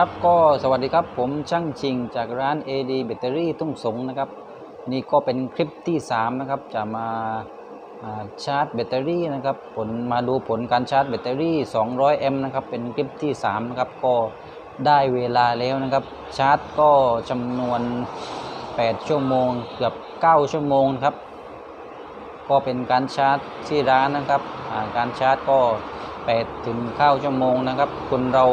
ครับก็สวัสดีครับผมช่างชิงจากร้าน AD แบตเตอรี่ทุ่งสงนะครับนี่ก็เป็นคลิปที่ 3 นะครับ จะมาาชาร์จแบตเตอรี่นะครับผลมาดูผลการชาร์จแบตเตอรี่ 200 m นะครับเป็นคลิปที่3นะครับก็ได้เวลาแล้วนะครับ ชาร์จก็จำนวน 8 ชั่วโมงเกือบ 9 ชั่วโมงครับ ก็เป็นการชาร์จที่ร้านนะครับาการชาร์จก็8ถึง9ชั่วโมงนะครับคนเรา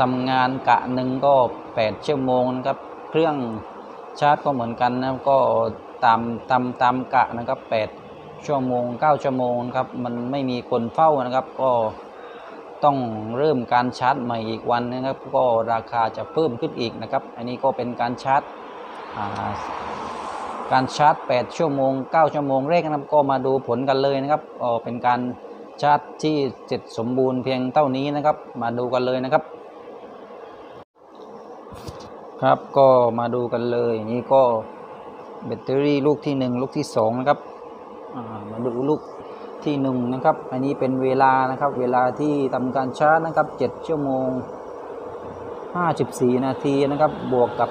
ทำงานกะหนึ่งก็ 8 ชั่วโมงนะครับ เครื่องชาร์จก็เหมือนกันนะก็ตามตามตามกะนะครับ 8 ชั่วโมง 9 ชั่วโมงนะครับ มันไม่มีคนเฝ้านะครับ ก็ต้องเริ่มการชาร์จใหม่อีกวันนะครับ ก็ราคาจะเพิ่มขึ้นอีกนะครับ อันนี้ก็เป็นการชาร์จาการชาร์จ 8 ชั่วโมง 9 ชั่วโมงแรกนะครับ ก็มาดูผลกันเลยนะครับเป็นการชาร์จที่เสร็จสมบูรณ์เพียงเท่านี้นะครับ มาดูกันเลยนะครับ ครับก็มาดูกันเลยนี่ก็แบตเตอรี่ลูกที่ 1 ลูกที่2นะครับมาดูลูกที่1นะครับอันนี้เป็นเวลานะครับเวลาที่ทำการชาร์จนะครับ 7 ชั่วโมง 54 นาทีนะครับบวกกับ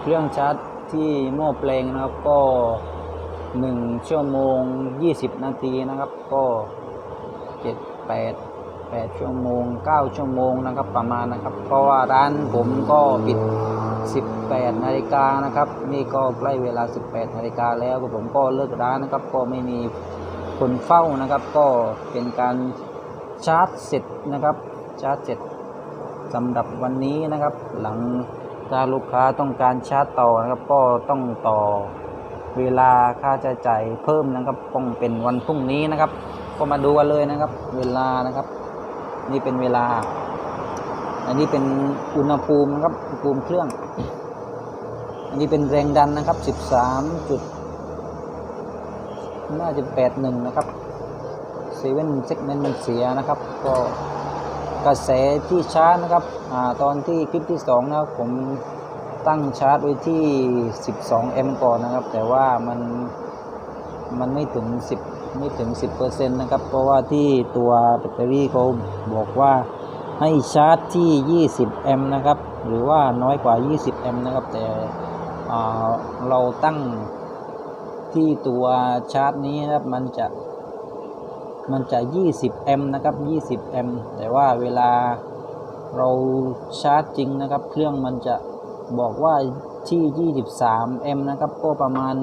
เครื่องชาร์จที่หม้อแปลงนะครับก็ 1 ชั่วโมง 20 นาทีนะครับก็ 7 8 8 ชั่วโมง 9 ชั่วโมงนะครับประมาณนะครับ เพราะว่าร้านผมก็ปิด 18นาฬิกานะครับนี่ก็ใกล้เวลา 18นาฬิกาแล้วผมก็เลิกร้านนะครับ ก็ไม่มีคนเฝ้านะครับ ก็เป็นการชาร์จเสร็จนะครับ ชาร์จเสร็จสำหรับวันนี้นะครับ หลังถ้าลูกค้าต้องการชาร์จต่อนะครับ ก็ต้องต่อเวลาค่าใช้จ่ายเพิ่มนะครับต้องเป็นวันพรุ่งนี้นะครับ ก็มาดูกันเลยนะครับ เวลานะครับ นี่เป็นเวลา อันนี้เป็นอุณหภูมินะครับอุณหภูมิเครื่อง อันนี้เป็นแรงดันนะครับ 13จุดน่าจะ81นะครับเซเว่นเซกเมนต์มันเสียนะครับ ก็กระแสที่ชาร์จนะครับอตอนที่คลิปที่2นะครับผมตั้งชาร์จไว้ที่ 12 m ก่อนนะครับ แต่ว่ามันมันไม่ถึง 10 ไม่ถึง 10%นะครับ เพราะว่าที่ตัวแบตเตอรี่เขาบอกว่า ให้ชาร์จที่ 20 m นะครับ หรือว่าน้อยกว่า 20 m นะครับ แต่เราตั้งที่ตัวชาร์จนี้นะครับ มันจะ มันจะ 20 m นะครับ 20 m แต่ว่าเวลาเราชาร์จจริงนะครับ เครื่องมันจะบอกว่าที่ 23 m นะครับ ก็ประมาณ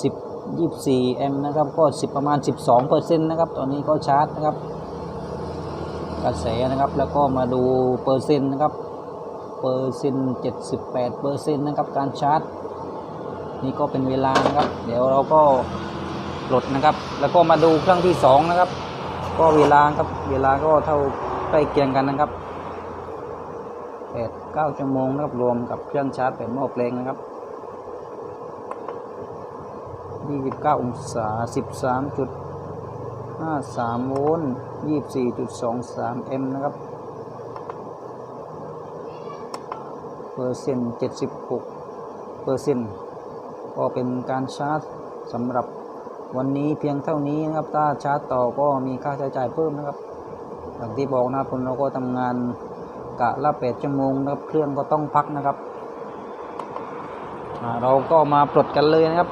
10 24 m นะครับ ก็ 10 ประมาณ 12เปอร์เซ็นต์นะครับ ตอนนี้ก็ชาร์จนะครับ กระแสนะครับ แล้วก็มาดูเปอร์เซ็นต์นะครับ เปอร์เซ็นต์78เปอร์เซ็นต์นะครับ การชาร์จ นี่ก็เป็นเวลานะครับ เดี๋ยวเราก็ปลดนะครับ แล้วก็มาดูเครื่องที่สองนะครับ ก็เวลาครับ เวลาก็เท่าใกล้เคียงกันนะครับแปดเก้าชั่วโมงนะครับ รวมกับเครื่องชาร์จเป็นหม้อแปลงนะครับยี่สิบเก้าองศาสิบสามจุด ห้าสามโวลต์ยี่สิบสี่จุดสอมเอ็มนะครับ เปอร์เซ็นต์เจ็ดสิบหกเปอร์เซ็นต์ก็เป็นการชาร์จสำหรับวันนี้เพียงเท่านี้นะครับ ถ้าชาร์จต่อก็มีค่าใช้จ่ายเพิ่มนะครับ อย่างที่บอกนะครับคนเราก็ทำงานกะละแปดชั่วโมงนะครับ เครื่องก็ต้องพักนะครับ เราก็มาปลดกันเลยนะครับ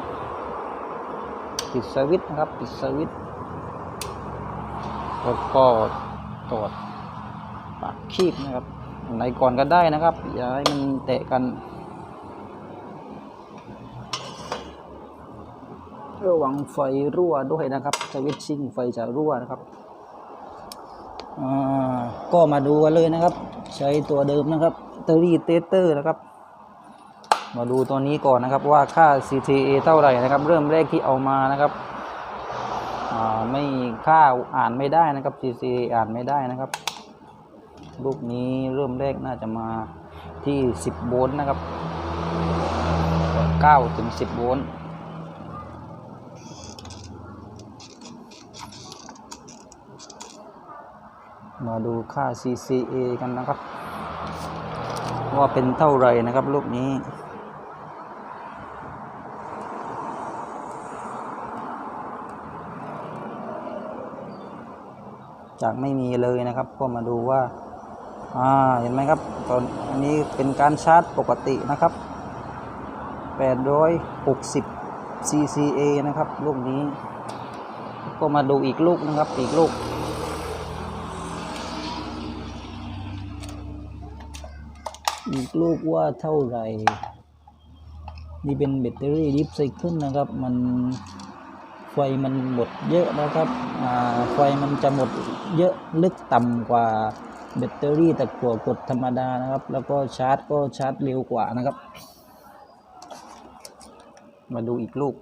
ปิดสวิตช์นะครับ ปิดสวิตช์ แล้วก็ตรวจปากคีบนะครับอันไหนก่อนก็ได้นะครับ อย่าให้มันเตะกันระวังไฟรั่วด้วยนะครับสวิตชิ่งไฟจะรั่วนะครับก็มาดูกันเลยนะครับ ใช้ตัวเดิมนะครับเตอรี่เตเตอร์นะครับ มาดูตัวนี้ก่อนนะครับว่าค่า CTA เท่าไหร่นะครับ เริ่มแรกที่เอามานะครับ ไม่ค่าอ่านไม่ได้นะครับ CTA อ่านไม่ได้นะครับ ลูกนี้เริ่มแรกน่าจะมาที่ 10 โวลต์นะครับ 9 ถึง 10 โวลต์มาดูค่า CCA กันนะครับ ว่าเป็นเท่าไรนะครับ ลูกนี้ จากไม่มีเลยนะครับ ก็มาดูว่าอ่าเห็นไหมครับตอนอันนี้เป็นการชาร์จปกตินะครับ 860 CCA นะครับลูกนี้ ก็มาดูอีกลูกนะครับอีกลูกอีกลูกว่าเท่าไหร่ นี่เป็นแบตเตอรี่ดิฟไซเคิลนะครับ มัน ไฟมันหมดเยอะนะครับไฟมันจะหมดเยอะลึกต่ำกว่าแบตเตอรี่ตะกั่วกดธรรมดานะครับ แล้วก็ชาร์จก็ชาร์จเร็วกว่านะครับ มาดูอีกลูก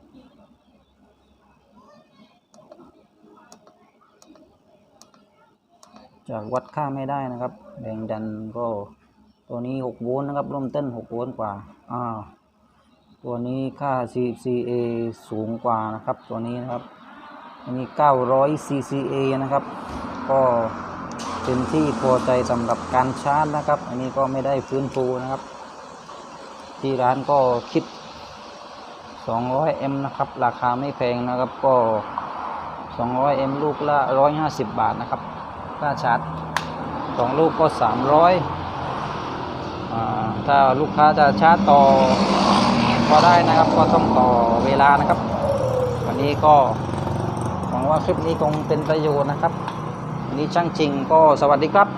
จากวัดค่าไม่ได้นะครับ แรงดันก็ตัวนี้ 6 โวลต์นะครับริ่มเต้น 6 โวลต์กว่า อ่า ตัวนี้ค่า CCA สูงกว่านะครับ ตัวนี้นะครับ อันนี้ 900 CCA นะครับ ก็เป็นที่พอใจสำหรับการชาร์จนะครับ อันนี้ก็ไม่ได้ฟื้นฟูนะครับ ที่ร้านก็คิด 200M นะครับ ราคาไม่แพงนะครับ ก็ 200M ลูกละ 150 บาทนะครับ ค่าชาร์จสองลูกก็ 300ถ้าลูกค้าจะชาร์จต่อ ก็ได้นะครับก็ต้องต่อเวลานะครับ วันนี้ก็หวังว่าคลิปนี้คงเป็นประโยชน์นะครับวันนี้ช่างจริงก็สวัสดีครับ